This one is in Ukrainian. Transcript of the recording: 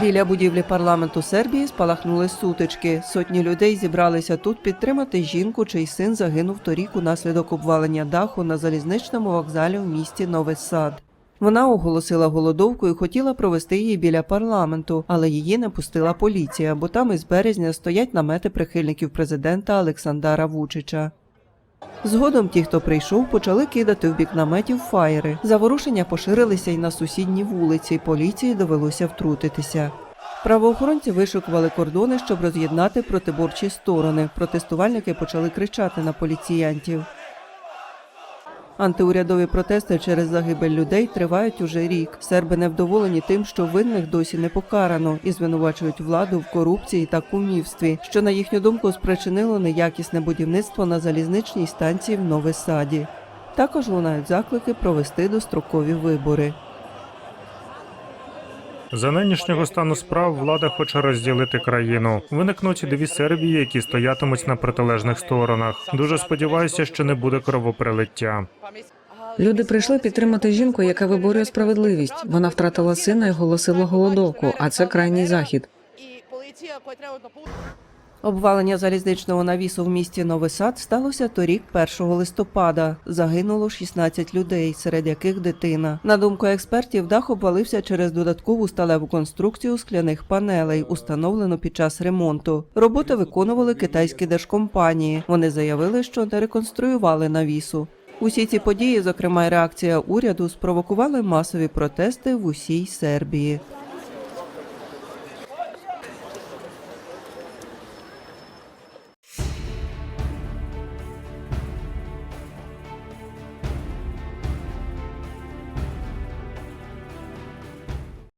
Біля будівлі парламенту Сербії спалахнули сутички. Сотні людей зібралися тут підтримати жінку, чий син загинув торік унаслідок обвалення даху на залізничному вокзалі в місті Новий Сад. Вона оголосила голодовку і хотіла провести її біля парламенту, але її не пустила поліція, бо там із березня стоять намети прихильників президента Олександра Вучича. Згодом ті, хто прийшов, почали кидати в бік наметів фаєри. Заворушення поширилися й на сусідні вулиці. Поліції довелося втрутитися. Правоохоронці вишукували кордони, щоб роз'єднати протиборчі сторони. Протестувальники почали кричати на поліціянтів. Антиурядові протести через загибель людей тривають уже рік. Серби невдоволені тим, що винних досі не покарано, і звинувачують владу в корупції та кумівстві, що на їхню думку спричинило неякісне будівництво на залізничній станції в Новесаді. Також лунають заклики провести дострокові вибори. За нинішнього стану справ влада хоче розділити країну. Виникнуть дві Сербії, які стоятимуть на протилежних сторонах. Дуже сподіваюся, що не буде кровоприлиття. Люди прийшли підтримати жінку, яка виборює справедливість. Вона втратила сина і голосила голодовку, а це крайній захід. Обвалення залізничного навісу в місті Новий Сад сталося торік 1 листопада. Загинуло 16 людей, серед яких дитина. На думку експертів, дах обвалився через додаткову сталеву конструкцію скляних панелей, установлену під час ремонту. Роботи виконували китайські держкомпанії. Вони заявили, що не реконструювали навісу. Усі ці події, зокрема й реакція уряду, спровокували масові протести в усій Сербії.